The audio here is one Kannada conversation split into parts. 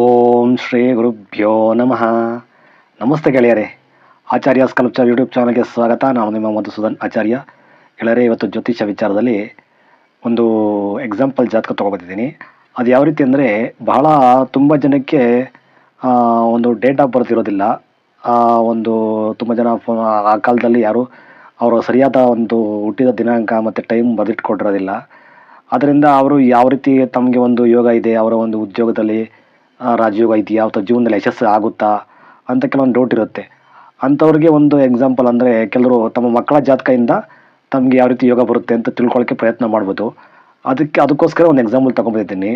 ಓಂ ಶ್ರೀ ಗುರುಭ್ಯೋ ನಮಃ. ನಮಸ್ತೆ ಗೆಳೆಯರೇ. ಆಚಾರ್ಯ ಸ್ಕಲ್ಪ್ಚರ್ ಯೂಟ್ಯೂಬ್ ಚಾನಲ್ಗೆ ಸ್ವಾಗತ. ನಾನು ನಿಮ್ಮ ಮಧುಸೂದನ್ ಆಚಾರ್ಯ. ಗೆಳೆಯರೇ, ಇವತ್ತು ಜ್ಯೋತಿಷ ವಿಚಾರದಲ್ಲಿ ಒಂದು ಎಕ್ಸಾಂಪಲ್ ಜಾತಕ ತೊಗೊಬಂದಿದ್ದೀನಿ. ಅದು ಯಾವ ರೀತಿ ಅಂದರೆ, ಬಹಳ ತುಂಬ ಜನಕ್ಕೆ ಒಂದು ಡೇಟ್ ಆಫ್ ಬರ್ತ್ ಇರೋದಿಲ್ಲ ಒಂದು ತುಂಬ ಜನ ಆ ಕಾಲದಲ್ಲಿ ಯಾರು ಅವರು ಸರಿಯಾದ ಒಂದು ಹುಟ್ಟಿದ ದಿನಾಂಕ ಮತ್ತು ಟೈಮ್ ಬರೆದಿಟ್ಕೊಂಡಿರೋದಿಲ್ಲ. ಅದರಿಂದ ಅವರು ಯಾವ ರೀತಿ ತಮಗೆ ಒಂದು ಯೋಗ ಇದೆ, ಅವರ ಒಂದು ಉದ್ಯೋಗದಲ್ಲಿ ರಾಜಯೋಗ ಇದೆಯಾ ಅಥವಾ ಜೀವನದಲ್ಲಿ ಯಶಸ್ಸು ಆಗುತ್ತಾ ಅಂತ ಕೆಲವೊಂದು ಡೌಟ್ ಇರುತ್ತೆ. ಅಂಥವ್ರಿಗೆ ಒಂದು ಎಕ್ಸಾಂಪಲ್ ಅಂದರೆ ಕೆಲವರು ತಮ್ಮ ಮಕ್ಕಳ ಜಾತಕದಿಂದ ತಮಗೆ ಯಾವ ರೀತಿ ಯೋಗ ಬರುತ್ತೆ ಅಂತ ತಿಳ್ಕೊಳ್ಳೋಕ್ಕೆ ಪ್ರಯತ್ನ ಮಾಡ್ಬೋದು. ಅದಕ್ಕೆ ಅದಕ್ಕೋಸ್ಕರ ಒಂದು ಎಕ್ಸಾಂಪಲ್ ತೊಗೊಂಡಿದ್ದೀನಿ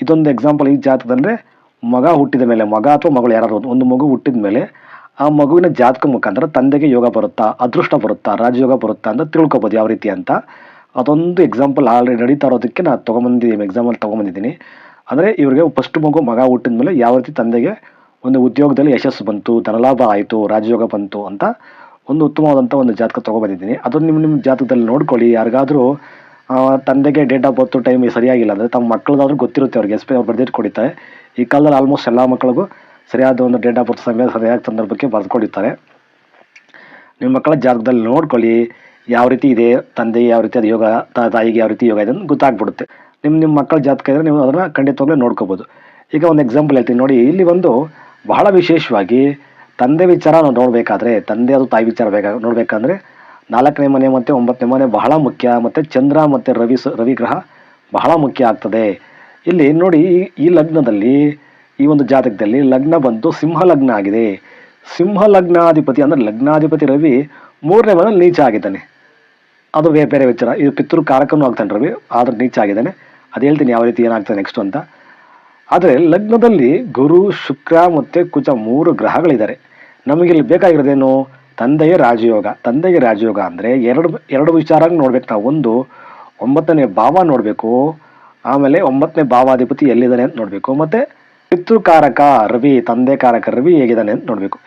ಇದೊಂದು ಎಕ್ಸಾಂಪಲ್ ಈ ಜಾತಕದಂದರೆ ಮಗ ಹುಟ್ಟಿದ ಮೇಲೆ, ಮಗ ಅಥವಾ ಮಗಳು ಯಾರಾದ್ರು ಒಂದು ಮಗು ಹುಟ್ಟಿದ ಮೇಲೆ ಆ ಮಗುವಿನ ಜಾತಕ ಮುಖಾಂತರ ತಂದೆಗೆ ಯೋಗ ಬರುತ್ತಾ, ಅದೃಷ್ಟ ಬರುತ್ತಾ, ರಾಜಯೋಗ ಬರುತ್ತಾ ಅಂತ ತಿಳ್ಕೊಬೋದು ಯಾವ ರೀತಿ ಅಂತ. ಅದೊಂದು ಎಕ್ಸಾಂಪಲ್ ಆಲ್ರೆಡಿ ನಡೀತಾ ಇರೋದಕ್ಕೆ ನಾನು ತೊಗೊಂಬಂದಿದ್ದೀನಿ ಎಕ್ಸಾಂಪಲ್ ತೊಗೊಂಬಂದಿದ್ದೀನಿ ಅಂದರೆ ಇವರಿಗೆ ಫಸ್ಟ್ ಮಗು ಮಗ ಹುಟ್ಟಿದ ಮೇಲೆ ಯಾವ ರೀತಿ ತಂದೆಗೆ ಒಂದು ಉದ್ಯೋಗದಲ್ಲಿ ಯಶಸ್ಸು ಬಂತು, ಧನಲಾಭ ಆಯಿತು, ರಾಜಯೋಗ ಬಂತು ಅಂತ ಒಂದು ಉತ್ತಮವಾದಂಥ ಒಂದು ಜಾತಕ ತೊಗೊಬಂದಿದ್ದೀನಿ. ಅದನ್ನು ನಿಮ್ಮ ನಿಮ್ಮ ಜಾತಕದಲ್ಲಿ ನೋಡ್ಕೊಳ್ಳಿ. ಯಾರಿಗಾದರೂ ತಂದೆಗೆ ಡೇಟ್ ಆಫ್ ಬರ್ತು ಟೈಮ್ ಸರಿಯಾಗಿಲ್ಲ ಅಂದರೆ ತಮ್ಮ ಮಕ್ಕಳದಾದ್ರೂ ಗೊತ್ತಿರುತ್ತೆ ಅವ್ರಿಗೆ. ಎಸ್ ಪಿ ಅವ್ರು ಬರೆದಿಟ್ಟು ಕೊಡಿತಾರೆ. ಈ ಕಾಲದಲ್ಲಿ ಆಲ್ಮೋಸ್ಟ್ ಎಲ್ಲ ಮಕ್ಕಳಿಗೂ ಸರಿಯಾದ ಒಂದು ಡೇಟ್ ಆಫ್ ಬರ್ತ್ ಸಮಯ, ಸರಿಯಾದ ಸಂದರ್ಭಕ್ಕೆ ಬರೆದುಕೊಂಡಿರ್ತಾರೆ ನಿಮ್ಮ ಮಕ್ಕಳ ಜಾತಕದಲ್ಲಿ ನೋಡ್ಕೊಳ್ಳಿ. ಯಾವ ರೀತಿ ಇದೆ, ತಂದೆಗೆ ಯಾವ ರೀತಿ ಅದು ಯೋಗ ತಾಯಿಗೆ ಯಾವ ರೀತಿ ಯೋಗ ಇದೆ ಅಂತ ಗೊತ್ತಾಗ್ಬಿಡುತ್ತೆ. ನಿಮ್ಮ ನಿಮ್ಮ ಮಕ್ಕಳ ಜಾತಕ ಇದ್ರೆ ನೀವು ಅದನ್ನು ಖಂಡಿತವಾಗ್ಲೂ ನೋಡ್ಕೋಬೋದು. ಈಗ ಒಂದು ಎಕ್ಸಾಂಪಲ್ ಹೇಳ್ತೀನಿ ನೋಡಿ, ಇಲ್ಲಿ ಒಂದು ಬಹಳ ವಿಶೇಷವಾಗಿ ತಂದೆ ವಿಚಾರ ನಾವು ನೋಡಬೇಕಾದ್ರೆ, ತಂದೆ ಅದು ತಾಯಿ ವಿಚಾರ ಬೇಕಾಗ ನೋಡಬೇಕಂದ್ರೆ ನಾಲ್ಕನೇ ಮನೆ ಮತ್ತು ಒಂಬತ್ತನೇ ಮನೆ ಬಹಳ ಮುಖ್ಯ, ಮತ್ತು ಚಂದ್ರ ಮತ್ತು ರವಿ ಸ- ರವಿ ಗ್ರಹ ಬಹಳ ಮುಖ್ಯ ಆಗ್ತದೆ. ಇಲ್ಲಿ ನೋಡಿ, ಈ- ಲಗ್ನದಲ್ಲಿ, ಈ ಒಂದು ಜಾತಕದಲ್ಲಿ ಲಗ್ನ ಬಂದು ಸಿಂಹ ಲಗ್ನ ಆಗಿದೆ. ಸಿಂಹ ಲಗ್ನಾಧಿಪತಿ ಅಂದರೆ ಲಗ್ನಾಧಿಪತಿ ರವಿ ಮೂರನೇ ಮನೇಲಿ ನೀಚ ಆಗಿದ್ದಾನೆ. ಅದು ಬೇರೆ ಬೇರೆ ವಿಚಾರ. ಇದು ಪಿತೃ ಕಾರಕನೂ ಆಗ್ತಾನೆ ರವಿ, ಆದ್ರೆ ನೀಚ ಆಗಿದ್ದಾನೆ. ಅದು ಹೇಳ್ತೀನಿ ಯಾವ ರೀತಿ ಏನಾಗ್ತದೆ ನೆಕ್ಸ್ಟ್ ಅಂತ. ಆದರೆ ಲಗ್ನದಲ್ಲಿ ಗುರು, ಶುಕ್ರ ಮತ್ತು ಕುಜ ಮೂರು ಗ್ರಹಗಳಿದ್ದಾರೆ. ನಮಗಿಲ್ಲಿ ಬೇಕಾಗಿರೋದೇನು? ತಂದೆಯ ರಾಜಯೋಗ. ತಂದೆಯ ರಾಜಯೋಗ ಅಂದರೆ ಎರಡು ಎರಡು ವಿಚಾರ ನೋಡ್ಬೇಕು ನಾವು. ಒಂದು, ಒಂಬತ್ತನೇ ಭಾವ ನೋಡಬೇಕು. ಆಮೇಲೆ ಒಂಬತ್ತನೇ ಭಾವಾಧಿಪತಿ ಎಲ್ಲಿದ್ದಾನೆ ಅಂತ ನೋಡಬೇಕು. ಮತ್ತು ಪಿತೃಕಾರಕ ರವಿ ತಂದೆ ಕಾರಕ ರವಿ ಹೇಗಿದ್ದಾನೆ ಅಂತ ನೋಡಬೇಕು.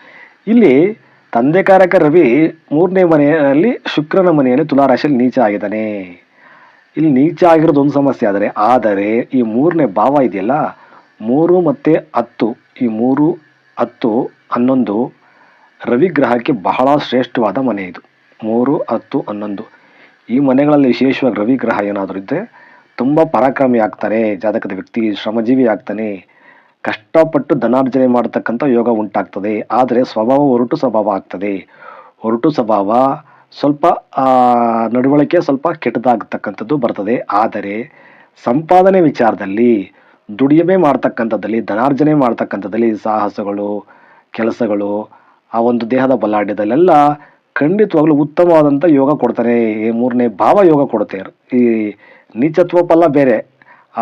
ಇಲ್ಲಿ ತಂದೆ ಕಾರಕ ರವಿ ಮೂರನೇ ಮನೆಯಲ್ಲಿ ಶುಕ್ರನ ಮನೆಯಲ್ಲಿ ತುಲಾರಾಶಿಯಲ್ಲಿ ನೀಚ ಆಗಿದ್ದಾನೆ. ಇಲ್ಲಿ ನೀಚ ಆಗಿರೋದು ಒಂದು ಸಮಸ್ಯೆ ಆದರೆ ಆದರೆ ಈ ಮೂರನೇ ಭಾವ ಇದೆಯಲ್ಲ? ಮೂರು ಮತ್ತು ಹತ್ತು. ಈ ಮೂರು, ಹತ್ತು, ಹನ್ನೊಂದು ರವಿಗ್ರಹಕ್ಕೆ ಬಹಳ ಶ್ರೇಷ್ಠವಾದ ಮನೆ ಇದು. ಮೂರು, ಹತ್ತು, ಹನ್ನೊಂದು. ಈ ಮನೆಗಳಲ್ಲಿ ವಿಶೇಷವಾಗಿ ರವಿಗ್ರಹ ಏನಾದರೂ ಇದ್ದರೆ ತುಂಬ ಪರಾಕ್ರಮಿ ಆಗ್ತಾನೆ, ಜಾತಕದ ವ್ಯಕ್ತಿ, ಶ್ರಮಜೀವಿ ಆಗ್ತಾನೆ. ಕಷ್ಟಪಟ್ಟು ಧನಾರ್ಜನೆ ಮಾಡತಕ್ಕಂಥ ಯೋಗ ಉಂಟಾಗ್ತದೆ. ಆದರೆ ಸ್ವಭಾವ ಹೊರಟು ಸ್ವಭಾವ ಆಗ್ತದೆ. ಹೊರಟು ಸ್ವಭಾವ ಸ್ವಲ್ಪ ನಡವಳಿಕೆ ಸ್ವಲ್ಪ ಕೆಟ್ಟದಾಗತಕ್ಕಂಥದ್ದು ಬರ್ತದೆ. ಆದರೆ ಸಂಪಾದನೆ ವಿಚಾರದಲ್ಲಿ, ದುಡಿಮೆ ಮಾಡ್ತಕ್ಕಂಥದ್ದಲ್ಲಿ, ಧನಾರ್ಜನೆ ಮಾಡ್ತಕ್ಕಂಥದ್ದಲ್ಲಿ ಸಾಹಸಗಳು, ಕೆಲಸಗಳು, ಆ ಒಂದು ದೇಹದ ಬಲಾಢ್ಯದಲ್ಲೆಲ್ಲ ಖಂಡಿತವಾಗ್ಲೂ ಉತ್ತಮವಾದಂಥ ಯೋಗ ಕೊಡ್ತಾರೆ. ಈ ಮೂರನೇ ಭಾವ ಯೋಗ ಕೊಡುತ್ತೆ. ಈ ನೀಚತ್ವ ಫಲ ಬೇರೆ.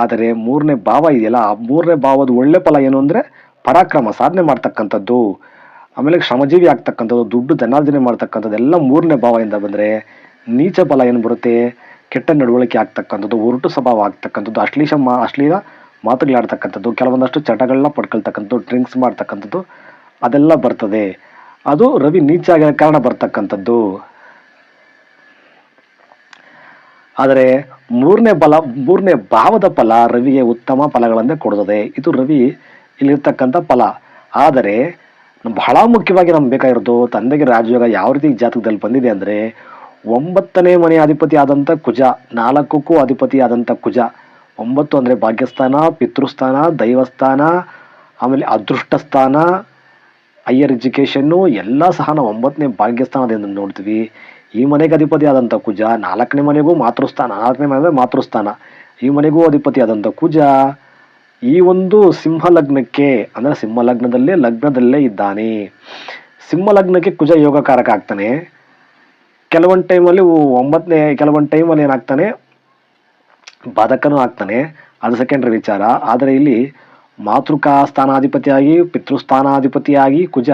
ಆದರೆ ಮೂರನೇ ಭಾವ ಇದೆಯಲ್ಲ, ಆ ಮೂರನೇ ಭಾವದ ಒಳ್ಳೆ ಫಲ ಏನು ಅಂದರೆ ಪರಾಕ್ರಮ, ಸಾಧನೆ ಮಾಡ್ತಕ್ಕಂಥದ್ದು. ಆಮೇಲೆ ಶ್ರಮಜೀವಿ ಆಗ್ತಕ್ಕಂಥದ್ದು, ದುಡ್ಡು ಧನಾರ್ಜನೆ ಮಾಡ್ತಕ್ಕಂಥದ್ದು ಎಲ್ಲ ಮೂರನೇ ಭಾವದಿಂದ ಬಂದರೆ ನೀಚ ಫಲ ಏನು ಬರುತ್ತೆ? ಕೆಟ್ಟ ನಡವಳಿಕೆ ಆಗ್ತಕ್ಕಂಥದ್ದು ಒರಟು ಸ್ವಭಾವ ಆಗ್ತಕ್ಕಂಥದ್ದು, ಅಶ್ಲೀಷ ಮಾ, ಅಶ್ಲೀಲ ಮಾತುಗಳಾಡ್ತಕ್ಕಂಥದ್ದು, ಕೆಲವೊಂದಷ್ಟು ಚಟಗಳನ್ನ ಪಡ್ಕೊಳ್ತಕ್ಕಂಥದ್ದು, ಡ್ರಿಂಕ್ಸ್ ಮಾಡ್ತಕ್ಕಂಥದ್ದು, ಅದೆಲ್ಲ ಬರ್ತದೆ. ಅದು ರವಿ ನೀಚ ಆಗಿರೋ ಕಾರಣ ಬರ್ತಕ್ಕಂಥದ್ದು. ಆದರೆ ಮೂರನೇ ಬಲ, ಮೂರನೇ ಭಾವದ ಫಲ ರವಿಗೆ ಉತ್ತಮ ಫಲಗಳನ್ನೇ ಕೊಡುತ್ತದೆ. ಇದು ರವಿ ಇಲ್ಲಿರ್ತಕ್ಕಂಥ ಫಲ. ಆದರೆ ಬಹಳ ಮುಖ್ಯವಾಗಿ ನಮ್ಗೆ ಬೇಕಾಗಿರೋದು ತಂದೆಗೆ ರಾಜಯೋಗ ಯಾವ ರೀತಿ ಜಾತಕದಲ್ಲಿ ಬಂದಿದೆ ಅಂದರೆ ಒಂಬತ್ತನೇ ಮನೆ ಅಧಿಪತಿ ಆದಂಥ ಕುಜ, ನಾಲ್ಕಕ್ಕೂ ಅಧಿಪತಿ ಆದಂಥ ಕುಜ, ಒಂಬತ್ತು ಅಂದರೆ ಭಾಗ್ಯಸ್ಥಾನ, ಪಿತೃಸ್ಥಾನ, ದೈವಸ್ಥಾನ, ಆಮೇಲೆ ಅದೃಷ್ಟ ಸ್ಥಾನ ಹೈಯರ್ ಎಜುಕೇಷನ್ನು ಎಲ್ಲ ಸಹ ನಾವು ಒಂಬತ್ತನೇ ಭಾಗ್ಯಸ್ಥಾನದಿಂದ ನೋಡ್ತೀವಿ. ಈ ಮನೆಗೆ ಅಧಿಪತಿ ಆದಂಥ ಕುಜ, ನಾಲ್ಕನೇ ಮನೆಗೂ ಮಾತೃಸ್ಥಾನ, ನಾಲ್ಕನೇ ಮನೆ ಮಾತೃಸ್ಥಾನ, ಈ ಮನೆಗೂ ಅಧಿಪತಿ ಆದಂಥ ಕುಜ ಈ ಒಂದು ಸಿಂಹ ಲಗ್ನಕ್ಕೆ ಅಂದರೆ ಸಿಂಹ ಲಗ್ನದಲ್ಲೇ ಲಗ್ನದಲ್ಲೇ ಇದ್ದಾನೆ. ಸಿಂಹ ಲಗ್ನಕ್ಕೆ ಕುಜ ಯೋಗಕಾರಕ ಆಗ್ತಾನೆ. ಕೆಲವೊಂದು ಟೈಮಲ್ಲಿ ಒಂಬತ್ತನೇ ಕೆಲವೊಂದು ಟೈಮಲ್ಲಿ ಏನಾಗ್ತಾನೆ? ಬಾಧಕನೂ ಆಗ್ತಾನೆ. ಅದು ಸೆಕೆಂಡ್ರಿ ವಿಚಾರ. ಆದರೆ ಇಲ್ಲಿ ಮಾತೃಕಾ ಸ್ಥಾನಾಧಿಪತಿಯಾಗಿ ಪಿತೃಸ್ಥಾನಾಧಿಪತಿಯಾಗಿ ಕುಜ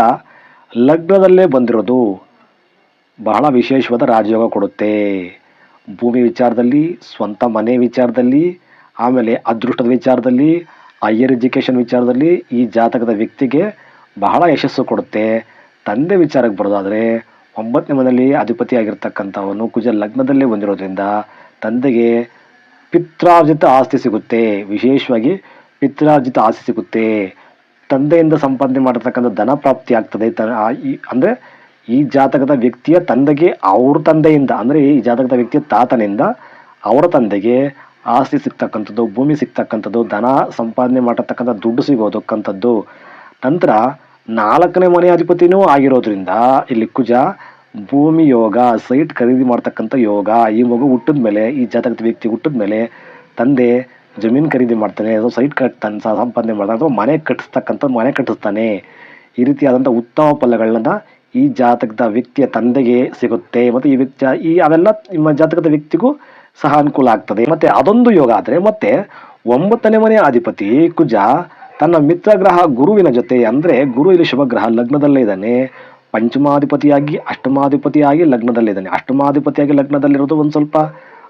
ಲಗ್ನದಲ್ಲೇ ಬಂದಿರೋದು. ಬಹಳ ವಿಶೇಷವಾದ ರಾಜಯೋಗ ಕೊಡುತ್ತೆ. ಭೂಮಿ ವಿಚಾರದಲ್ಲಿ, ಸ್ವಂತ ಮನೆ ವಿಚಾರದಲ್ಲಿ, ಆಮೇಲೆ ಅದೃಷ್ಟದ ವಿಚಾರದಲ್ಲಿ ಹೈಯರ್ ಎಜುಕೇಷನ್ ವಿಚಾರದಲ್ಲಿ ಈ ಜಾತಕದ ವ್ಯಕ್ತಿಗೆ ಬಹಳ ಯಶಸ್ಸು ಕೊಡುತ್ತೆ. ತಂದೆ ವಿಚಾರಕ್ಕೆ ಬರೋದಾದರೆ ಒಂಬತ್ತನೇ ಮನೆಯಲ್ಲಿ ಅಧಿಪತಿಯಾಗಿರ್ತಕ್ಕಂಥವನು ಕುಜ ಲಗ್ನದಲ್ಲೇ ಬಂದಿರೋದ್ರಿಂದ ತಂದೆಗೆ ಪಿತ್ರಾರ್ಜಿತ ಆಸ್ತಿ ಸಿಗುತ್ತೆ. ವಿಶೇಷವಾಗಿ ಪಿತ್ರಾರ್ಜಿತ ಆಸ್ತಿ ಸಿಗುತ್ತೆ. ತಂದೆಯಿಂದ ಸಂಪಾದನೆ ಮಾಡಿರ್ತಕ್ಕಂಥ ಧನ ಪ್ರಾಪ್ತಿ ಆಗ್ತದೆ. ತ ಅಂದ್ರೆ ಈ ಜಾತಕದ ವ್ಯಕ್ತಿಯ ತಂದೆಗೆ ಅವ್ರ ತಂದೆಯಿಂದ, ಅಂದರೆ ಈ ಜಾತಕದ ವ್ಯಕ್ತಿಯ ತಾತನಿಂದ ಅವರ ತಂದೆಗೆ ಆಸ್ತಿ ಸಿಗ್ತಕ್ಕಂಥದ್ದು, ಭೂಮಿ ಸಿಗ್ತಕ್ಕಂಥದ್ದು, ಧನ ಸಂಪಾದನೆ ಮಾಡತಕ್ಕಂಥ ದುಡ್ಡು ಸಿಗೋದಕ್ಕಂಥದ್ದು. ನಂತರ ನಾಲ್ಕನೇ ಮನೆ ಅಧಿಪತಿನೂ ಆಗಿರೋದ್ರಿಂದ ಇಲ್ಲಿ ಕುಜ, ಭೂಮಿ ಯೋಗ, ಸೈಟ್ ಖರೀದಿ ಮಾಡ್ತಕ್ಕಂಥ ಯೋಗ, ಈ ಮಗು ಹುಟ್ಟಿದ ಮೇಲೆ, ಈ ಜಾತಕದ ವ್ಯಕ್ತಿ ಹುಟ್ಟಿದ ಮೇಲೆ ತಂದೆ ಜಮೀನು ಖರೀದಿ ಮಾಡ್ತಾನೆ, ಅಥವಾ ಸೈಟ್ ಸ- ಸಂಪಾದನೆ ಮಾಡ್ತಾನೆ, ಅಥವಾ ಮನೆ ಕಟ್ಟಿಸ್ತಕ್ಕಂಥ ಮನೆ ಕಟ್ಟಿಸ್ತಾನೆ. ಈ ರೀತಿಯಾದಂಥ ಉತ್ತಮ ಫಲಗಳನ್ನ ಈ ಜಾತಕದ ವ್ಯಕ್ತಿಯ ತಂದೆಗೆ ಸಿಗುತ್ತೆ. ಮತ್ತು ಈ ವ್ಯಕ್ತಿ, ಈ, ಅವೆಲ್ಲ ನಿಮ್ಮ ಜಾತಕದ ವ್ಯಕ್ತಿಗೂ ಸಹ ಅನುಕೂಲ ಆಗ್ತದೆ. ಮತ್ತೆ ಅದೊಂದು ಯೋಗ ಆದರೆ ಮತ್ತೆ ಒಂಬತ್ತನೇ ಮನೆಯ ಅಧಿಪತಿ ಕುಜ ತನ್ನ ಮಿತ್ರ ಗ್ರಹ ಗುರುವಿನ ಜೊತೆ ಅಂದ್ರೆ ಗುರು ಇಲ್ಲಿ ಶುಭ ಗ್ರಹ ಲಗ್ನದಲ್ಲೇ ಇದ್ದಾನೆ. ಪಂಚಮಾಧಿಪತಿಯಾಗಿ, ಅಷ್ಟಮಾಧಿಪತಿಯಾಗಿ ಲಗ್ನದಲ್ಲಿದ್ದಾನೆ ಅಷ್ಟಮಾಧಿಪತಿಯಾಗಿ ಲಗ್ನದಲ್ಲಿರೋದು ಒಂದು ಸ್ವಲ್ಪ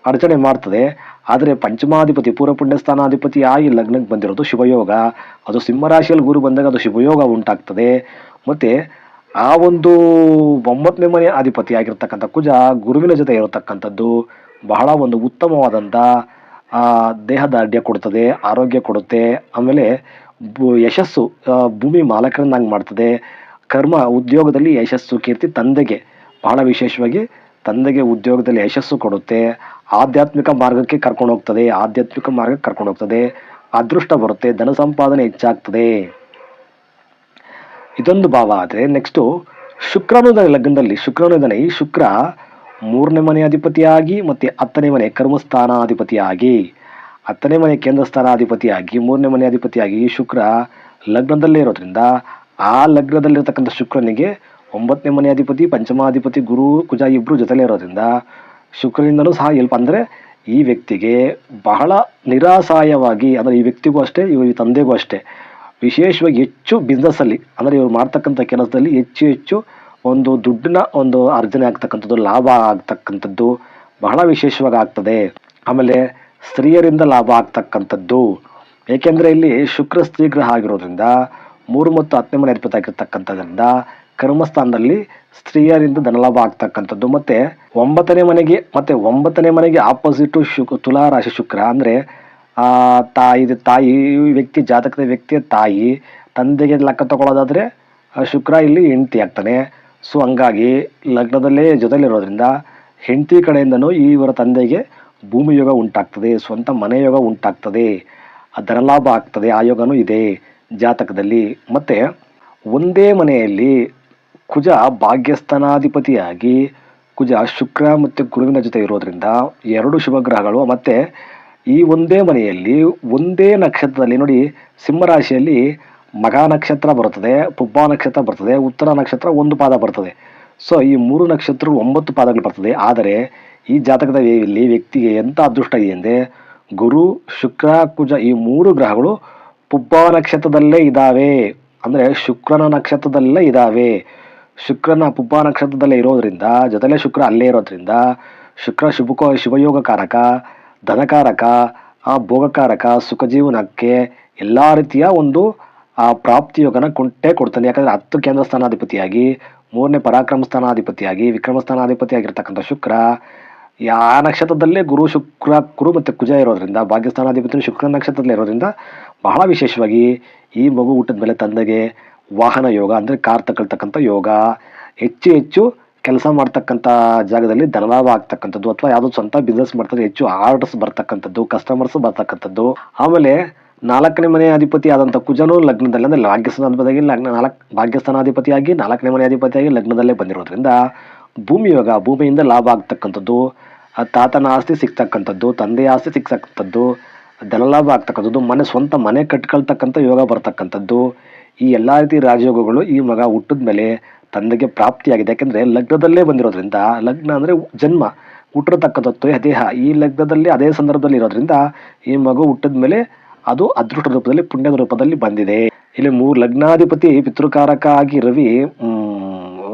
ಅಡಚಣೆ ಮಾಡ್ತದೆ. ಆದರೆ ಪಂಚಮಾಧಿಪತಿ ಪೂರ್ವ ಪುಣ್ಯಸ್ಥಾನಾಧಿಪತಿ ಆಗಿ ಲಗ್ನಕ್ಕೆ ಬಂದಿರೋದು ಶುಭಯೋಗ. ಅದು ಸಿಂಹರಾಶಿಯಲ್ಲಿ ಗುರು ಬಂದಾಗ ಅದು ಶುಭಯೋಗ ಉಂಟಾಗ್ತದೆ. ಮತ್ತೆ ಆ ಒಂದು ಒಂಬತ್ತನೇ ಮನೆಯ ಅಧಿಪತಿ ಆಗಿರ್ತಕ್ಕಂಥ ಕುಜ ಗುರುವಿನ ಜೊತೆ ಇರತಕ್ಕಂಥದ್ದು. ಬಹಳ ಒಂದು ಉತ್ತಮವಾದಂಥ ಆ, ದೇಹದಾರ್ಢ್ಯ ಕೊಡುತ್ತದೆ ಆರೋಗ್ಯ ಕೊಡುತ್ತೆ ಆಮೇಲೆ ಭೂ- ಯಶಸ್ಸು ಭೂಮಿ ಮಾಲಕರನ್ನಾಗಿ ಮಾಡ್ತದೆ. ಕರ್ಮ ಉದ್ಯೋಗದಲ್ಲಿ ಯಶಸ್ಸು ಕೀರ್ತಿ ತಂದೆಗೆ ಬಹಳ ವಿಶೇಷವಾಗಿ ತಂದೆಗೆ ಉದ್ಯೋಗದಲ್ಲಿ ಯಶಸ್ಸು ಕೊಡುತ್ತೆ. ಆಧ್ಯಾತ್ಮಿಕ ಮಾರ್ಗಕ್ಕೆ ಕರ್ಕೊಂಡು ಹೋಗ್ತದೆ ಆಧ್ಯಾತ್ಮಿಕ ಮಾರ್ಗಕ್ಕೆ ಕರ್ಕೊಂಡು ಹೋಗ್ತದೆ. ಅದೃಷ್ಟ ಬರುತ್ತೆ ಧನ ಸಂಪಾದನೆ ಹೆಚ್ಚಾಗ್ತದೆ. ಇದೊಂದು ಭಾವ ಆದರೆ ನೆಕ್ಸ್ಟು ಶುಕ್ರನು ಲಗ್ನದಲ್ಲಿ ಶುಕ್ರನು ಈ ಶುಕ್ರ ಮೂರನೇ ಮನೆ ಅಧಿಪತಿಯಾಗಿ ಮತ್ತೆ ಹತ್ತನೇ ಮನೆ ಕರ್ಮಸ್ಥಾನಾಧಿಪತಿಯಾಗಿ, ಹತ್ತನೇ ಮನೆ ಕೇಂದ್ರ ಸ್ಥಾನ ಅಧಿಪತಿಯಾಗಿ ಮೂರನೇ ಮನೆ ಅಧಿಪತಿಯಾಗಿ ಈ ಶುಕ್ರ ಲಗ್ನದಲ್ಲೇ ಇರೋದ್ರಿಂದ ಆ ಲಗ್ನದಲ್ಲಿರತಕ್ಕಂಥ ಶುಕ್ರನಿಗೆ ಒಂಬತ್ತನೇ ಮನೆ ಅಧಿಪತಿ, ಪಂಚಮಾಧಿಪತಿ, ಗುರು, ಕುಜ ಇಬ್ಬರು ಜೊತೆಲೇ ಇರೋದ್ರಿಂದ ಶುಕ್ರನಿಂದಲೂ ಸಹ ಹೆಲ್ಪ್ ಅಂದರೆ ಈ ವ್ಯಕ್ತಿಗೆ ಬಹಳ ನಿರಾಸಾಯವಾಗಿ ಅಂದರೆ ಈ ವ್ಯಕ್ತಿಗೂ ಅಷ್ಟೇ, ಇವರು ತಂದೆಗೂ ಅಷ್ಟೇ. ವಿಶೇಷವಾಗಿ ಹೆಚ್ಚು ಬಿಸ್ನೆಸ್ಸಲ್ಲಿ ಅಂದರೆ ಇವರು ಮಾಡ್ತಕ್ಕಂಥ ಕೆಲಸದಲ್ಲಿ ಹೆಚ್ಚು ಹೆಚ್ಚು ಒಂದು ದುಡ್ಡಿನ ಒಂದು ಅರ್ಜನೆ ಆಗ್ತಕ್ಕಂಥದ್ದು, ಲಾಭ ಆಗ್ತಕ್ಕಂಥದ್ದು ಬಹಳ ವಿಶೇಷವಾಗಿ ಆಗ್ತದೆ ಆಮೇಲೆ ಸ್ತ್ರೀಯರಿಂದ ಲಾಭ ಆಗ್ತಕ್ಕಂಥದ್ದು. ಏಕೆಂದರೆ ಇಲ್ಲಿ ಶುಕ್ರ ಸ್ತ್ರೀ ಗ್ರಹ ಆಗಿರೋದ್ರಿಂದ, ಮೂರು ಮತ್ತು ಹತ್ತನೇ ಮನೆ ಅಧಿಪತಿ ಆಗಿರ್ತಕ್ಕಂಥದ್ರಿಂದ ಕರ್ಮಸ್ಥಾನದಲ್ಲಿ ಸ್ತ್ರೀಯರಿಂದ ಧನಲಾಭ ಆಗ್ತಕ್ಕಂಥದ್ದು. ಮತ್ತು ಒಂಬತ್ತನೇ ಮನೆಗೆ, ಮತ್ತು ಒಂಬತ್ತನೇ ಮನೆಗೆ ಆಪೋಸಿಟು ಶುಕ್, ತುಲಾ ರಾಶಿ ಶುಕ್ರ ಅಂದರೆ ತಾಯಿ ತಾಯಿ, ವ್ಯಕ್ತಿ, ಜಾತಕದ ವ್ಯಕ್ತಿಯ ತಾಯಿ, ತಂದೆಗೆ ಲೆಕ್ಕ ತಗೊಳ್ಳೋದಾದರೆ ಶುಕ್ರ ಇಲ್ಲಿ ಹೆಂಡತಿ ಆಗ್ತಾನೆ. ಸೊ ಹಂಗಾಗಿ ಲಗ್ನದಲ್ಲೇ ಜೊತೆಯಲ್ಲಿರೋದ್ರಿಂದ ಹೆಂಡತಿ ಕಡೆಯಿಂದನೂ ಇವರ ತಂದೆಗೆ ಭೂಮಿ ಯೋಗ ಉಂಟಾಗ್ತದೆ, ಸ್ವಂತ ಮನೆ ಯೋಗ ಉಂಟಾಗ್ತದೆ, ಅದರ ಲಾಭ ಆಗ್ತದೆ, ಆ ಯೋಗನೂ ಇದೆ ಜಾತಕದಲ್ಲಿ. ಮತ್ತು ಒಂದೇ ಮನೆಯಲ್ಲಿ ಕುಜ ಭಾಗ್ಯಸ್ಥಾನಾಧಿಪತಿಯಾಗಿ ಕುಜ ಶುಕ್ರ ಮತ್ತು ಗುರುವಿನ ಜೊತೆ ಇರೋದ್ರಿಂದ ಎರಡು ಶುಭಗ್ರಹಗಳು ಮತ್ತೆ ಈ ಒಂದೇ ಮನೆಯಲ್ಲಿ ಒಂದೇ ನಕ್ಷತ್ರದಲ್ಲಿ ನೋಡಿ ಸಿಂಹರಾಶಿಯಲ್ಲಿ ಮಗ ನಕ್ಷತ್ರ ಬರ್ತದೆ ಪುಬ್ಬ ನಕ್ಷತ್ರ ಬರ್ತದೆ ಉತ್ತರ ನಕ್ಷತ್ರ ಒಂದು ಪಾದ ಬರ್ತದೆ ಸೊ ಈ ಮೂರು ನಕ್ಷತ್ರ ಒಂಬತ್ತು ಪಾದಗಳು ಬರ್ತದೆ. ಆದರೆ, ಈ ಜಾತಕದ ಇಲ್ಲಿ ವ್ಯಕ್ತಿಗೆ ಎಂಥ ಅದೃಷ್ಟ ಇದೆ ಎಂದರೆ ಗುರು, ಶುಕ್ರ, ಕುಜ ಈ ಮೂರು ಗ್ರಹಗಳು ಪುಬ್ಬ ನಕ್ಷತ್ರದಲ್ಲೇ ಇದ್ದಾವೆ ಅಂದರೆ, ಶುಕ್ರನ ನಕ್ಷತ್ರದಲ್ಲೇ ಇದ್ದಾವೆ ಶುಕ್ರನ ಪುಬ್ಬ ನಕ್ಷತ್ರದಲ್ಲೇ ಇರೋದರಿಂದ, ಜೊತೆಲೆ ಶುಕ್ರ ಅಲ್ಲೇ ಇರೋದ್ರಿಂದ, ಶುಕ್ರ ಶುಭಕೋ, ಶುಭಯೋಗಕಾರಕ, ಧನಕಾರಕ, ಆ ಭೋಗಕಾರಕ ಸುಖ ಜೀವನಕ್ಕೆ ಎಲ್ಲ ರೀತಿಯ ಒಂದು ಆ ಪ್ರಾಪ್ತಿ ಯೋಗನ ಕುಂಟೆ ಕೊಡ್ತಾನೆ ಯಾಕಂದ್ರೆ ಹತ್ತು ಕೇಂದ್ರ ಸ್ಥಾನಾಧಿಪತಿಯಾಗಿ, ಮೂರನೇ ಪರಾಕ್ರಮ ಸ್ಥಾನಾಧಿಪತಿಯಾಗಿ, ವಿಕ್ರಮ ಸ್ಥಾನಾಧಿಪತಿಯಾಗಿರ್ತಕ್ಕಂಥ ಶುಕ್ರ, ಯಾ ನಕ್ಷತ್ರದಲ್ಲೇ ಗುರು ಶುಕ್ರ, ಗುರು ಮತ್ತು ಕುಜ ಇರೋದ್ರಿಂದ ಭಾಗ್ಯಸ್ಥಾನಾಧಿಪತಿ ಶುಕ್ರ ನಕ್ಷತ್ರದಲ್ಲಿ ಇರೋದ್ರಿಂದ ಬಹಳ ವಿಶೇಷವಾಗಿ ಈ ಮಗು ಊಟದ ಮೇಲೆ ತಂದೆಗೆ ವಾಹನ ಯೋಗ ಅಂದರೆ ಕಾರ್ ತಗೊಳ್ತಕ್ಕಂಥ ಯೋಗ, ಹೆಚ್ಚು ಹೆಚ್ಚು ಕೆಲಸ ಮಾಡ್ತಕ್ಕಂಥ ಜಾಗದಲ್ಲಿ ಧನಲಾಭ ಆಗ್ತಕ್ಕಂಥದ್ದು ಅಥವಾ ಯಾವುದೋ ಸ್ವಂತ ಬಿಸ್ನೆಸ್ ಮಾಡ್ತಾರೆ, ಹೆಚ್ಚು ಆರ್ಡರ್ಸ್ ಬರ್ತಕ್ಕಂಥದ್ದು ಕಸ್ಟಮರ್ಸ್ ಬರ್ತಕ್ಕಂಥದ್ದು. ಆಮೇಲೆ ನಾಲ್ಕನೇ ಮನೆ ಅಧಿಪತಿ ಆದಂಥ ಕುಜನು ಲಗ್ನದಲ್ಲಿ ಅಂದರೆ ಭಾಗ್ಯಸ್ಥಾನಾಧಿಪತಿಯಾಗಿ ಲಗ್ನ ನಾಲ್ಕು ಭಾಗ್ಯಸ್ಥಾನಾಧಿಪತಿಯಾಗಿ ನಾಲ್ಕನೇ ಮನೆ ಅಧಿಪತಿಯಾಗಿ ಲಗ್ನದಲ್ಲೇ ಬಂದಿರೋದ್ರಿಂದ ಭೂಮಿ ಯೋಗ, ಭೂಮಿಯಿಂದ ಲಾಭ ಆಗ್ತಕ್ಕಂಥದ್ದು ತಾತನ ಆಸ್ತಿ ಸಿಗ್ತಕ್ಕಂಥದ್ದು ತಂದೆಯ ಆಸ್ತಿ ಸಿಗ್ತಕ್ಕಂಥದ್ದು, ಧನಲಾಭ ಆಗ್ತಕ್ಕಂಥದ್ದು, ಮನೆ ಸ್ವಂತ ಮನೆ ಕಟ್ಕೊಳ್ತಕ್ಕಂಥ ಯೋಗ ಬರ್ತಕ್ಕಂಥದ್ದು, ಈ ಎಲ್ಲ ರೀತಿ ರಾಜಯೋಗಗಳು ಈ ಮಗ ಹುಟ್ಟಿದ ಮೇಲೆ ತಂದೆಗೆ ಪ್ರಾಪ್ತಿಯಾಗಿದೆ. ಯಾಕೆಂದರೆ ಲಗ್ನದಲ್ಲೇ ಬಂದಿರೋದ್ರಿಂದ, ಲಗ್ನ ಅಂದರೆ ಜನ್ಮ ಹುಟ್ಟಿರತಕ್ಕಂಥದ್ದು ದೇಹ. ಈ ಲಗ್ನದಲ್ಲಿ ಅದೇ ಸಂದರ್ಭದಲ್ಲಿ ಇರೋದ್ರಿಂದ ಈ ಮಗು ಹುಟ್ಟಿದ ಮೇಲೆ ಅದು ಅದೃಷ್ಟ ರೂಪದಲ್ಲಿ, ಪುಣ್ಯದ ರೂಪದಲ್ಲಿ ಬಂದಿದೆ. ಇಲ್ಲಿ ಮೂರು ಲಗ್ನಾಧಿಪತಿ ಪಿತೃಕಾರಕ ಆಗಿ ರವಿ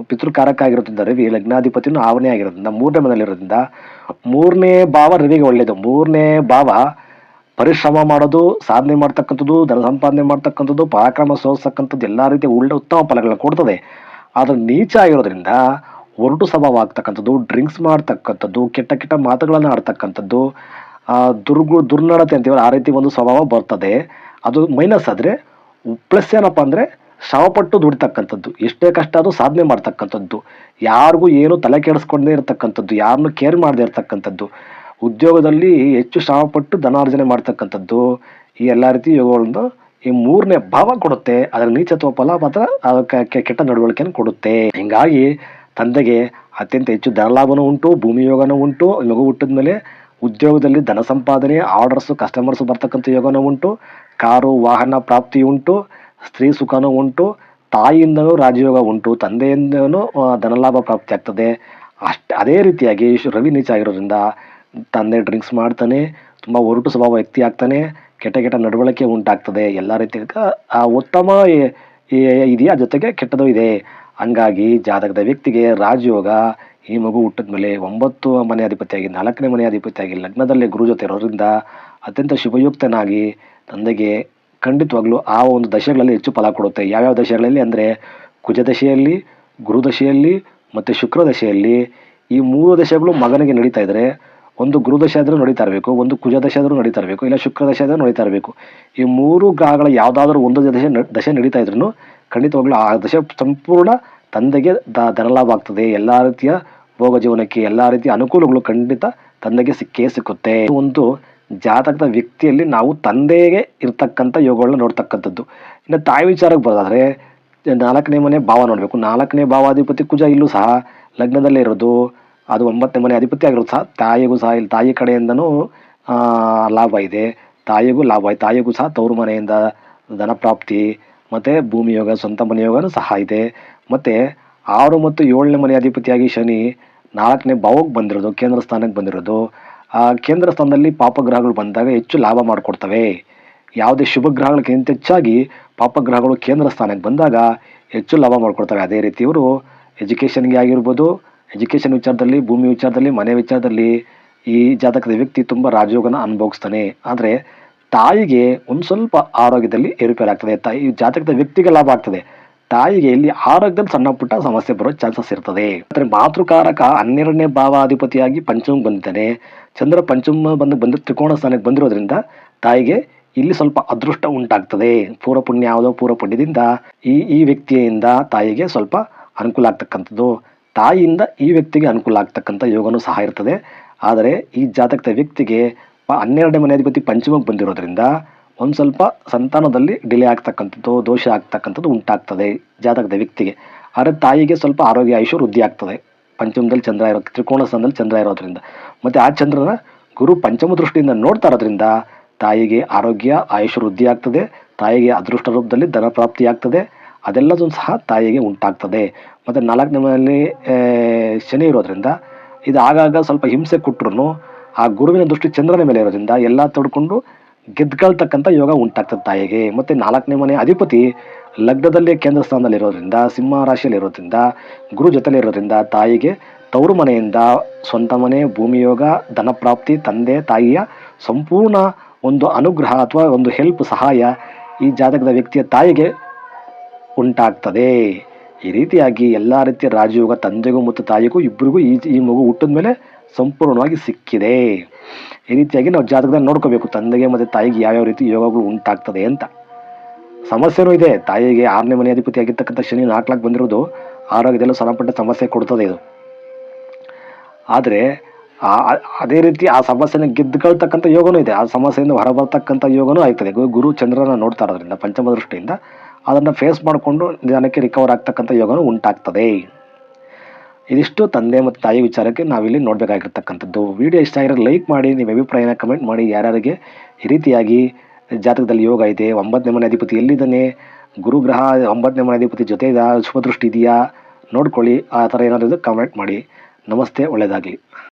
ಪಿತೃಕಾರಕ ಆಗಿರೋದ್ರಿಂದ ರವಿ ಲಗ್ನಾಧಿಪತಿನೂ ಆವನೇ ಆಗಿರೋದ್ರಿಂದ, ಮೂರನೇ ಮನೆಯಲ್ಲಿರೋದ್ರಿಂದ ಮೂರನೇ ಭಾವ ರವಿಗೆ ಒಳ್ಳೆಯದು. ಮೂರನೇ ಭಾವ ಪರಿಶ್ರಮ ಮಾಡೋದು, ಸಾಧನೆ ಮಾಡ್ತಕ್ಕಂಥದ್ದು, ಧನ ಸಂಪಾದನೆ ಮಾಡ್ತಕ್ಕಂಥದ್ದು, ಪರಾಕ್ರಮ ಸೋಸಕ್ಕಂಥದ್ದು ಎಲ್ಲ ರೀತಿಯ ಒಳ್ಳೆ ಉತ್ತಮ ಫಲಗಳನ್ನ ಕೊಡ್ತದೆ. ಆದರೆ ನೀಚ ಆಗಿರೋದ್ರಿಂದ ಒರಟು ಸ್ವಭಾವ ಆಗ್ತಕ್ಕಂಥದ್ದು, ಡ್ರಿಂಕ್ಸ್ ಮಾಡ್ತಕ್ಕಂಥದ್ದು, ಕೆಟ್ಟ ಕೆಟ್ಟ ಮಾತುಗಳನ್ನು ಆಡ್ತಕ್ಕಂಥದ್ದು ದುರ್ಗು ದುರ್ನಡತೆ ಅಂತೀವಲ್ಲ ಆ ರೀತಿ ಒಂದು ಸ್ವಭಾವ ಬರ್ತದೆ. ಅದು ಮೈನಸ್ ಆದರೆ ಪ್ಲಸ್ ಏನಪ್ಪ ಅಂದರೆ ಶ್ರಮಪಟ್ಟು ದುಡಿತಕ್ಕಂಥದ್ದು. ಎಷ್ಟೇ ಕಷ್ಟ ಅದು ಸಾಧನೆ ಮಾಡ್ತಕ್ಕಂಥದ್ದು. ಯಾರಿಗೂ ಏನು ತಲೆ ಕೆಡಿಸ್ಕೊಂಡೇ ಇರತಕ್ಕಂಥದ್ದು, ಯಾರನ್ನು ಕೇರ್ ಮಾಡದೇ ಇರತಕ್ಕಂಥದ್ದು. ಉದ್ಯೋಗದಲ್ಲಿ ಹೆಚ್ಚು ಶ್ರಮಪಟ್ಟು ಧನಾರ್ಜನೆ ಮಾಡ್ತಕ್ಕಂಥದ್ದು. ಈ ಎಲ್ಲ ರೀತಿ ಯೋಗಗಳಿಂದ ಈ ಮೂರನೇ ಭಾವ ಕೊಡುತ್ತೆ. ಅದರ ನೀಚತ್ವ ಫಲ ಮಾತ್ರ ಅದಕ್ಕೆ ಕೆಟ್ಟ ನಡವಳಿಕೆಯನ್ನು ಕೊಡುತ್ತೆ. ಹೀಗಾಗಿ ತಂದೆಗೆ ಅತ್ಯಂತ ಹೆಚ್ಚು ಧನಲಾಭನೂ ಉಂಟು, ಭೂಮಿ ಯೋಗನೂ ಉಂಟು. ಮಗು ಹುಟ್ಟಿದ ಮೇಲೆ ಉದ್ಯೋಗದಲ್ಲಿ ಧನ ಸಂಪಾದನೆ ಆರ್ಡರ್ಸು ಕಸ್ಟಮರ್ಸ್ ಬರ್ತಕ್ಕಂಥ ಯೋಗನೂ ಉಂಟು, ಕಾರು, ವಾಹನ ಪ್ರಾಪ್ತಿ ಉಂಟು, ಸ್ತ್ರೀ ಸುಖನೂ ಉಂಟು, ತಾಯಿಯಿಂದನೂ ರಾಜಯೋಗ ಉಂಟು, ತಂದೆಯಿಂದನೂ ಧನಲಾಭ ಪ್ರಾಪ್ತಿ ಆಗ್ತದೆ. ಅಷ್ಟು, ಅದೇ ರೀತಿಯಾಗಿ ರವಿ ನೀಚ ಆಗಿರೋದ್ರಿಂದ ತಂದೆ ಡ್ರಿಂಕ್ಸ್ ಮಾಡ್ತಾನೆ, ತುಂಬ ಒರಟು ಸ್ವಭಾವ ವ್ಯಕ್ತಿ ಆಗ್ತಾನೆ, ಕೆಟ್ಟ ಕೆಟ್ಟ ನಡವಳಿಕೆ ಉಂಟಾಗ್ತದೆ. ಎಲ್ಲ ರೀತಿಯ ಆ ಉತ್ತಮ ಇದೆಯಾ ಜೊತೆಗೆ ಕೆಟ್ಟದು ಇದೆ. ಹಂಗಾಗಿ ಜಾತಕದ ವ್ಯಕ್ತಿಗೆ ರಾಜಯೋಗ ಈ ಮಗು ಹುಟ್ಟಿದ ಮೇಲೆ ಒಂಬತ್ತು ಮನೆ ಅಧಿಪತಿಯಾಗಿ ನಾಲ್ಕನೇ ಮನೆ ಅಧಿಪತಿಯಾಗಿ ಲಗ್ನದಲ್ಲಿ ಗುರು ಜೊತೆ ಇರೋದ್ರಿಂದ ಅತ್ಯಂತ ಶುಭಯುಕ್ತನಾಗಿ ತಂದೆಗೆ ಖಂಡಿತವಾಗ್ಲೂ ಆ ಒಂದು ದಶೆಗಳಲ್ಲಿ ಹೆಚ್ಚು ಫಲ ಕೊಡುತ್ತೆ. ಯಾವ್ಯಾವ ದಶೆಗಳಲ್ಲಿ ಅಂದರೆ ಕುಜ ದಶೆಯಲ್ಲಿ, ಗುರು ದಶೆಯಲ್ಲಿ ಮತ್ತು ಶುಕ್ರ ದಶೆಯಲ್ಲಿ ಈ ಮೂರು ದಶೆಗಳು ಮಗನಿಗೆ ನಡೀತಾ ಇದ್ರೆ ಒಂದು ಗುರು ದಶೆ ಆದರೂ ನಡೀತಾ ಇರಬೇಕು, ಒಂದು ಕುಜ ದಶೆ ಆದರೂ ನಡೀತಾ ಇರಬೇಕು, ಇಲ್ಲ ಶುಕ್ರ ದಶೆ ಆದರೂ ನಡೀತಾ ಇರಬೇಕು. ಈ ಮೂರು ಗ್ರಹಗಳ ಯಾವುದಾದ್ರೂ ಒಂದು ದಶೆ ದಶೆ ನಡೀತಾ ಇದ್ರೂ ಖಂಡಿತವಾಗ್ಲೂ ಆ ದಶೆ ಸಂಪೂರ್ಣ ತಂದೆಗೆ ದ ಧನಲಾಭ ಆಗ್ತದೆ ಎಲ್ಲ ರೀತಿಯ ಭೋಗ ಜೀವನಕ್ಕೆ ಎಲ್ಲ ರೀತಿಯ ಅನುಕೂಲಗಳು ಖಂಡಿತ ತಂದೆಗೆ ಸಿಕ್ಕೇ ಸಿಕ್ಕುತ್ತೆ. ಒಂದು ಜಾತಕದ ವ್ಯಕ್ತಿಯಲ್ಲಿ ನಾವು ತಂದೆಗೆ ಇರ್ತಕ್ಕಂಥ ಯೋಗಗಳನ್ನ ನೋಡ್ತಕ್ಕಂಥದ್ದು. ಇನ್ನು ತಾಯಿ ವಿಚಾರಕ್ಕೆ ಬರೋದಾದ್ರೆ, ನಾಲ್ಕನೇ ಮನೆ ಭಾವ ನೋಡಬೇಕು. ನಾಲ್ಕನೇ ಭಾವಾಧಿಪತಿ ಕುಜ ಇಲ್ಲೂ ಸಹ ಲಗ್ನದಲ್ಲೇ ಇರೋದು. ಅದು ಒಂಬತ್ತನೇ ಮನೆ ಅಧಿಪತಿ ಆಗಿರೋದು ಸಹ ತಾಯಿಗೂ ಸಹ ಇಲ್ಲಿ ತಾಯಿ ಕಡೆಯಿಂದನೂ ಲಾಭ ಇದೆ. ತಾಯಿಗೂ ಲಾಭ ಇದೆ ತಾಯಿಗೂ ಸಹ ತವರು ಮನೆಯಿಂದ ಧನ ಪ್ರಾಪ್ತಿ ಮತ್ತು ಭೂಮಿ ಯೋಗ, ಸ್ವಂತ ಮನೆ ಯೋಗನೂ ಸಹ ಇದೆ. ಮತ್ತು ಆರು ಮತ್ತು ಏಳನೇ ಮನೆ ಅಧಿಪತಿಯಾಗಿ ಶನಿ ನಾಲ್ಕನೇ ಭಾವಕ್ಕೆ ಬಂದಿರೋದು, ಕೇಂದ್ರ ಸ್ಥಾನಕ್ಕೆ ಬಂದಿರೋದು. ಆ ಕೇಂದ್ರ ಸ್ಥಾನದಲ್ಲಿ ಪಾಪಗ್ರಹಗಳು ಬಂದಾಗ ಹೆಚ್ಚು ಲಾಭ ಮಾಡಿಕೊಡ್ತವೆ. ಯಾವುದೇ ಶುಭ ಗ್ರಹಗಳಿಗಿಂತ ಹೆಚ್ಚಾಗಿ ಪಾಪಗ್ರಹಗಳು ಕೇಂದ್ರ ಸ್ಥಾನಕ್ಕೆ ಬಂದಾಗ ಹೆಚ್ಚು ಲಾಭ ಮಾಡಿಕೊಡ್ತವೆ. ಅದೇ ರೀತಿ ಇವರು ಎಜುಕೇಷನ್ಗೆ ಆಗಿರ್ಬೋದು, ಎಜುಕೇಷನ್ ವಿಚಾರದಲ್ಲಿ, ಭೂಮಿ ವಿಚಾರದಲ್ಲಿ, ಮನೆ ವಿಚಾರದಲ್ಲಿ ಈ ಜಾತಕದ ವ್ಯಕ್ತಿ ತುಂಬ ರಾಜಯೋಗನ ಅನುಭವಿಸ್ತಾನೆ. ಆದರೆ ತಾಯಿಗೆ ಒಂದು ಸ್ವಲ್ಪ ಆರೋಗ್ಯದಲ್ಲಿ ಏರುಪೇರಾಗ್ತದೆ. ತಾಯಿ ಈ ಜಾತಕದ ವ್ಯಕ್ತಿಗೆ ಲಾಭ ಆಗ್ತದೆ. ತಾಯಿಗೆ ಇಲ್ಲಿ ಆರೋಗ್ಯದಲ್ಲಿ ಸಣ್ಣ ಪುಟ್ಟ ಸಮಸ್ಯೆ ಬರೋ ಚಾನ್ಸಸ್ ಇರ್ತದೆ. ಅಂದರೆ ಮಾತೃಕಾರಕ ಹನ್ನೆರಡನೇ ಭಾವಾಧಿಪತಿಯಾಗಿ ಪಂಚಮ ಬಂದಿದ್ದಾನೆ. ಚಂದ್ರ ಪಂಚಮ ಬಂದು ಬಂದು ತ್ರಿಕೋಣ ಸ್ಥಾನಕ್ಕೆ ಬಂದಿರೋದ್ರಿಂದ ತಾಯಿಗೆ ಇಲ್ಲಿ ಸ್ವಲ್ಪ ಅದೃಷ್ಟ ಉಂಟಾಗ್ತದೆ. ಪೂರ್ವ ಪುಣ್ಯ ಯಾವುದೋ ಪೂರ್ವ ಪುಣ್ಯದಿಂದ ಈ ಈ ವ್ಯಕ್ತಿಯಿಂದ ತಾಯಿಗೆ ಸ್ವಲ್ಪ ಅನುಕೂಲ ಆಗ್ತಕ್ಕಂಥದ್ದು. ತಾಯಿಯಿಂದ ಈ ವ್ಯಕ್ತಿಗೆ ಅನುಕೂಲ ಆಗ್ತಕ್ಕಂಥ ಯೋಗನೂ ಸಹ ಇರ್ತದೆ. ಆದರೆ ಈ ಜಾತಕದ ವ್ಯಕ್ತಿಗೆ ಹನ್ನೆರಡನೇ ಮನೆ ಅಧಿಪತಿ ಪಂಚಮಕ್ಕೆ ಬಂದಿರೋದ್ರಿಂದ ಒಂದು ಸ್ವಲ್ಪ ಸಂತಾನದಲ್ಲಿ ಡಿಲೇ ಆಗ್ತಕ್ಕಂಥದ್ದು, ದೋಷ ಆಗ್ತಕ್ಕಂಥದ್ದು ಉಂಟಾಗ್ತದೆ ಜಾತಕದ ವ್ಯಕ್ತಿಗೆ. ಆದರೆ ತಾಯಿಗೆ ಸ್ವಲ್ಪ ಆರೋಗ್ಯ ಆಯುಷ್ಯ ವೃದ್ಧಿ ಆಗ್ತದೆ. ಪಂಚಮದಲ್ಲಿ ಚಂದ್ರ ಇರೋ ತ್ರಿಕೋಣ ಸ್ಥಾನದಲ್ಲಿ ಚಂದ್ರ ಇರೋದ್ರಿಂದ. ಮತ್ತು ಆ ಚಂದ್ರನ ಗುರು ಪಂಚಮ ದೃಷ್ಟಿಯಿಂದ ನೋಡ್ತಾ ಇರೋದ್ರಿಂದ ತಾಯಿಗೆ ಆರೋಗ್ಯ, ಆಯುಷ್ಯ ವೃದ್ಧಿ ಆಗ್ತದೆ. ತಾಯಿಗೆ ಅದೃಷ್ಟ ರೂಪದಲ್ಲಿ ಧನ ಪ್ರಾಪ್ತಿ ಆಗ್ತದೆ. ಅದೆಲ್ಲದೂ ಸಹ ತಾಯಿಗೆ ಉಂಟಾಗ್ತದೆ. ಮತ್ತು ನಾಲ್ಕನೇ ಮನೆಯಲ್ಲಿ ಶನಿ ಇರೋದ್ರಿಂದ ಇದು ಆಗಾಗ ಸ್ವಲ್ಪ ಹಿಂಸೆ ಕೊಟ್ಟರು ಆ ಗುರುವಿನ ದೃಷ್ಟಿ ಚಂದ್ರನ ಮೇಲೆ ಇರೋದ್ರಿಂದ ಎಲ್ಲ ತೊಡ್ಕೊಂಡು ಗೆದ್ಕೊಳ್ತಕ್ಕಂಥ ಯೋಗ ಉಂಟಾಗ್ತದೆ ತಾಯಿಗೆ. ಮತ್ತು ನಾಲ್ಕನೇ ಮನೆ ಅಧಿಪತಿ ಲಗ್ನದಲ್ಲೇ ಕೇಂದ್ರ ಸ್ಥಾನದಲ್ಲಿ ಇರೋದ್ರಿಂದ, ಸಿಂಹ ರಾಶಿಯಲ್ಲಿ ಇರೋದ್ರಿಂದ, ಗುರು ಜೊತೆಲಿ ಇರೋದ್ರಿಂದ ತಾಯಿಗೆ ತವರು ಮನೆಯಿಂದ ಸ್ವಂತ ಮನೆ ಭೂಮಿಯೋಗ ಧನಪ್ರಾಪ್ತಿ ಧನ ಪ್ರಾಪ್ತಿ, ತಂದೆ, ತಾಯಿಯ ಸಂಪೂರ್ಣ ಒಂದು ಅನುಗ್ರಹ ಅಥವಾ ಒಂದು ಹೆಲ್ಪ್ ಸಹಾಯ ಈ ಜಾತಕದ ವ್ಯಕ್ತಿಯ ತಾಯಿಗೆ ಉಂಟಾಗ್ತದೆ. ಈ ರೀತಿಯಾಗಿ ಎಲ್ಲ ರೀತಿಯ ರಾಜಯೋಗ ತಂದೆಗೂ ಮತ್ತು ತಾಯಿಗೂ ಇಬ್ಬರಿಗೂ ಈ ಈ ಮಗು ಹುಟ್ಟಿದ ಮೇಲೆ ಸಂಪೂರ್ಣವಾಗಿ ಸಿಕ್ಕಿದೆ. ಈ ರೀತಿಯಾಗಿ ನಾವು ಜಾತಕದಲ್ಲಿ ನೋಡ್ಕೋಬೇಕು. ತಂದೆಗೆ ಮತ್ತು ತಾಯಿಗೆ ಯಾವ್ಯಾವ ರೀತಿ ಯೋಗಗಳು ಉಂಟಾಗ್ತದೆ ಅಂತ. ಸಮಸ್ಯೆನೂ ಇದೆ. ತಾಯಿಗೆ ಆರನೇ ಮನೆ ಅಧಿಪತಿ ಆಗಿರ್ತಕ್ಕಂಥ ಶನಿ ನಾಲ್ಕು ಬಂದಿರೋದು ಆರೋಗ್ಯದಲ್ಲೂ ಸಣ್ಣಪಟ್ಟ ಸಮಸ್ಯೆ ಕೊಡ್ತದೆ ಇದು. ಆದರೆ ಅದೇ ರೀತಿ ಆ ಸಮಸ್ಯೆನ ಗೆದ್ದುಕೊಳ್ತಕ್ಕಂಥ ಯೋಗನೂ ಇದೆ. ಆ ಸಮಸ್ಯೆಯಿಂದ ಹೊರಬರ್ತಕ್ಕಂಥ ಯೋಗನೂ ಆಗ್ತದೆ. ಗುರು ಚಂದ್ರನ ನೋಡ್ತಾ ಇರೋದ್ರಿಂದ, ಪಂಚಮ ದೃಷ್ಟಿಯಿಂದ ಅದನ್ನು ಫೇಸ್ ಮಾಡಿಕೊಂಡು ನಿಧಾನಕ್ಕೆ ರಿಕವರ್ ಆಗ್ತಕ್ಕಂಥ ಯೋಗನೂ ಉಂಟಾಗ್ತದೆ. ಇದಿಷ್ಟು ತಂದೆ ಮತ್ತು ತಾಯಿ ವಿಚಾರಕ್ಕೆ ನಾವಿಲ್ಲಿ ನೋಡಬೇಕಾಗಿರ್ತಕ್ಕಂಥದ್ದು. ವಿಡಿಯೋ ಇಷ್ಟ ಆಗಿರೋ ಲೈಕ್ ಮಾಡಿ, ನಿಮ್ಮ ಅಭಿಪ್ರಾಯನ ಕಮೆಂಟ್ ಮಾಡಿ. ಯಾರ್ಯಾರಿಗೆ ಈ ರೀತಿಯಾಗಿ ಜಾತಕದಲ್ಲಿ ಯೋಗ ಇದೆ, ಒಂಬತ್ತನೇ ಮನೆ ಅಧಿಪತಿ ಎಲ್ಲಿದ್ದಾನೆ, ಗುರುಗ್ರಹ ಒಂಬತ್ತನೇ ಮನೆ ಅಧಿಪತಿ ಜೊತೆ ಇದೆಯಾ ಶುಭದೃಷ್ಟಿ ಇದೆಯಾ, ನೋಡ್ಕೊಳ್ಳಿ. ಆ ಥರ ಏನಾದರೂ ಕಮೆಂಟ್ ಮಾಡಿ. ನಮಸ್ತೆ, ಒಳ್ಳೆಯದಾಗಲಿ.